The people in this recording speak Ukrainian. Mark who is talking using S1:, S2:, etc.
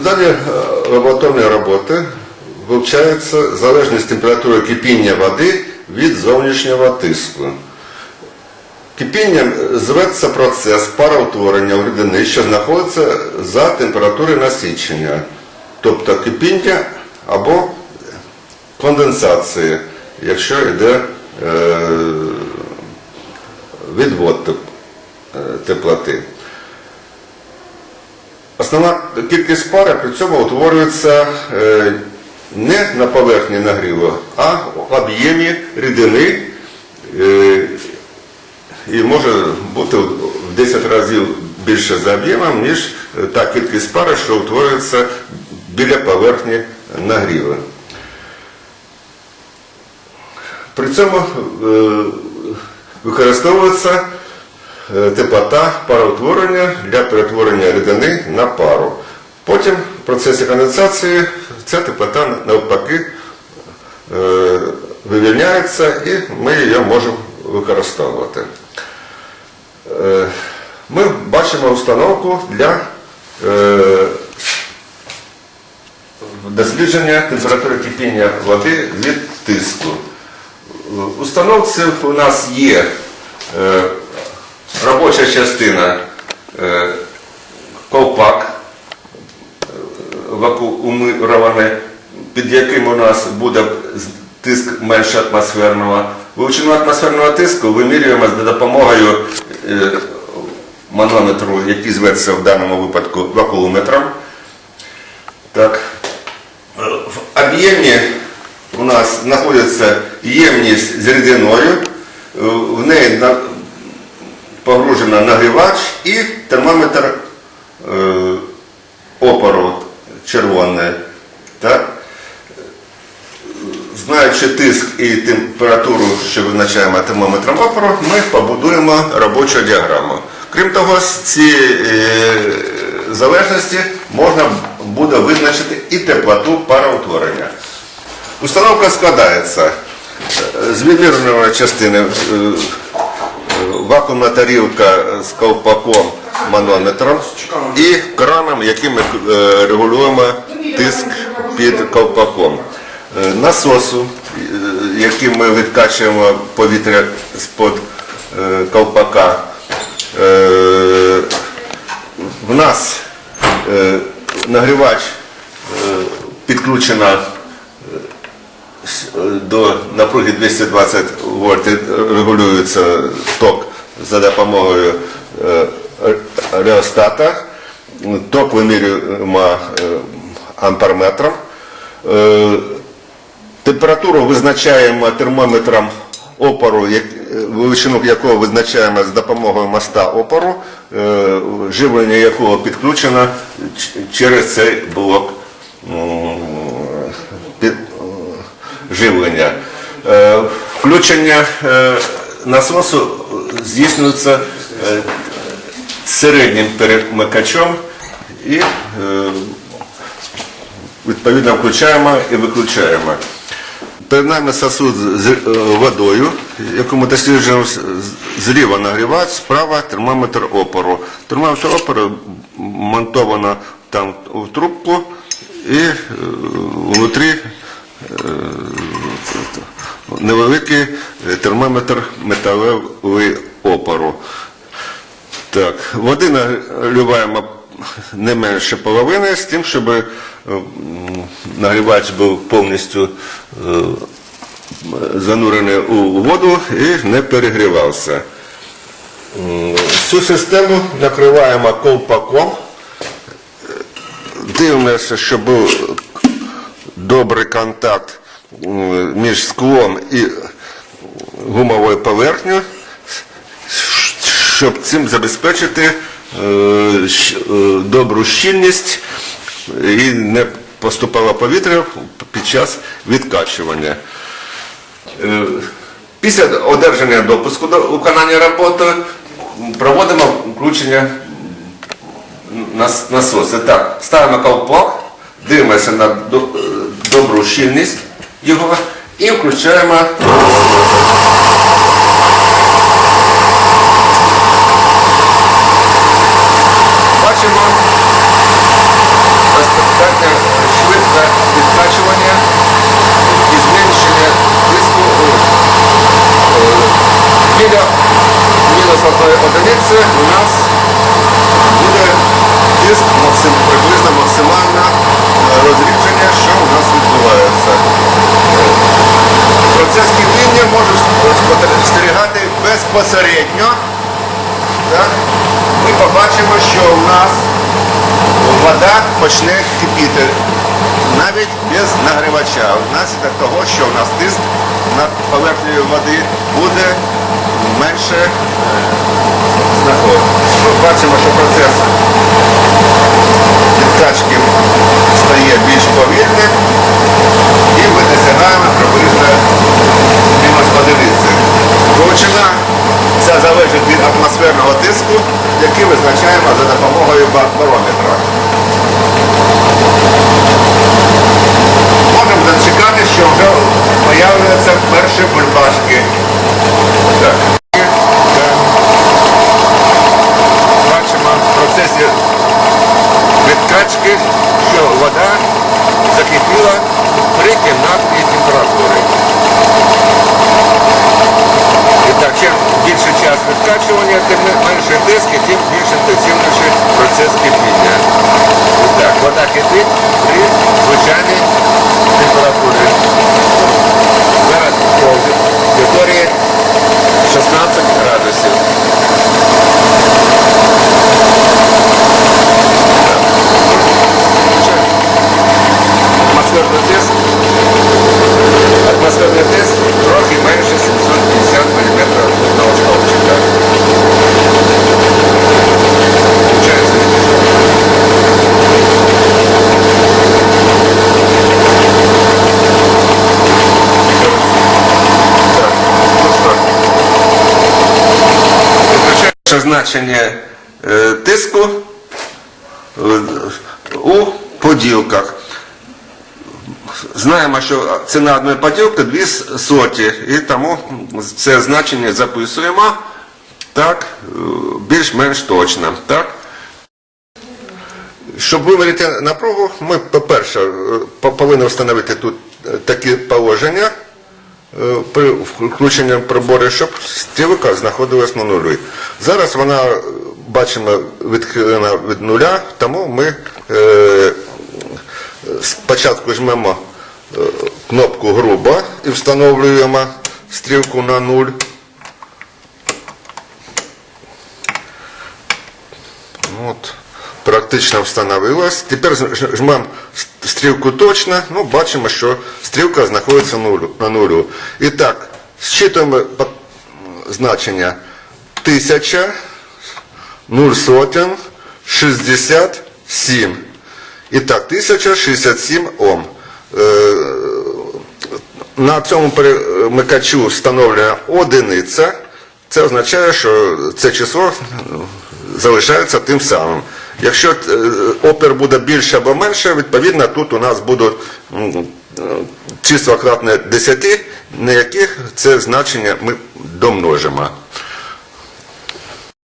S1: В даній е, роботи вивчається залежність температури кипіння води від зовнішнього тиску. Кипінням зветься процес пароутворення у рідини, що знаходиться за температурою насичення, тобто кипіння або конденсації, якщо йде е, відвод теп- е, теплоти. Основна кількість пари при цьому утворюється е, не на поверхні нагріву, а в об'ємі рідини е, і може бути в 10 разів більше за об'ємом, ніж е, та кількість пари, що утворюється біля поверхні нагріву. При цьому використовується теплота пароутворення для перетворення рідини на пару. Потім в процесі конденсації ця теплота навпаки е, вивільняється і ми її можемо використовувати. Е, Ми бачимо установку для е, дослідження температури кипіння води від тиску. Установці у нас є е, робоча частина е, ковпак е, під яким у нас буде тиск менше атмосферного. Величину атмосферного тиску вимірюємо за допомогою е, манометру, який зветься в даному випадку вакуометром. Так. В об'ємі у нас знаходиться ємність з рідиною, в неї погружено нагрівач і термометр е, опору червоний. Знаючи тиск і температуру, що визначаємо термометром опору, ми побудуємо робочу діаграму. Крім того, з цієї е, залежності можна буде визначити і теплоту пароутворення. Установка складається е, з відмірної частини вакуумна тарілка з ковпаком манометром і краном, яким ми е, регулюємо тиск під ковпаком. Е, Насосу, е, яким ми відкачуємо повітря з-под ковпака. В нас нагрівач е, до напруги 220 вольт регулюється ток за допомогою е, реостата. Ток вимірюємо е, амперметром. Е, Температуру визначаємо термометром опору, величину якого визначаємо з допомогою моста опору, живлення якого підключено через цей блок живлення. Включення насосу здійснюється е, середнім перемикачом і е, відповідно включаємо і виключаємо. Перед нами сосуд з е, водою, яку ми досліджуємо з- з- зліва нагрівач, справа термометр опору. Термометр опору монтовано там в трубку і внутрі невеликий е, термометр металевий опору. Так, води наливаємо не менше половини, з тим, щоб е, нагрівач був повністю е, занурений у воду і не перегрівався. Цю систему накриваємо ковпаком. Дивимося, щоб був добрий контакт між склом і гумовою поверхнею, щоб цим забезпечити е, е, добру щільність і не поступало повітря під час відкачування. Е, Після одержання допуску до виконання роботи проводимо включення нас- насоси. Так, ставимо ковпак, дивимося на добру щільність його і включаємо. Бачимо безпосередньо швидке відкачування і зменшення тиску е, е, біля мінус одної одиниці у нас буде тиск максим, приблизно максимально розрідження, що у нас відбувається. Процес кипіння може спостерігати безпосередньо. Так? Ми побачимо, що у нас вода почне кипіти навіть без нагрівача. Внаслідок того, що у нас тиск над поверхнею води буде менше е, знаходитися. Ну, бачимо, що процес відкачки стає більш повільним і ми досягаємо приблизно мінус одиниці. Величина ця залежить від атмосферного тиску, який визначаємо за допомогою ба- барометра. Можемо зачекати, що вже появляються перші бульбашки. Так. Бачимо в процесі відкачки, що вода закипіла при кімнатній температурі. І так, чим більше час відкачування, тим менше диски, тим більш інтенсивніший процес кипіння. І так, вода кипить при звичайній температурі. Зараз по аудиторії 16 градусів. Атмосферний тиск. Атмосферний тиск трохи менше 750 мм на стовпчика. Значення тиску у поділках. Знаємо, що ціна одної поділки 2 соті, і тому це значення записуємо е, більш-менш точно. Так? Щоб виміряти напругу, ми, по-перше, е, повинні встановити тут е, такі положення при включенні прибору, щоб стрілка знаходилась на нулі. Зараз вона, бачимо, відхилена від нуля, тому ми спочатку жмемо кнопку грубо і встановлюємо стрілку на нуль. От, практично встановилось. Тепер жмемо стрілку точно, ну, бачимо, що стрілка знаходиться на нулю. І так, зчитуємо значення 1000, 0 сотень, 67. І так, 1067 Ом. Е, на цьому перемикачу встановлена одиниця. Це означає, що це число залишається тим самим. Якщо е, опір буде більше або менше, відповідно тут у нас будуть е, числа кратне 10, на яких це значення ми домножимо.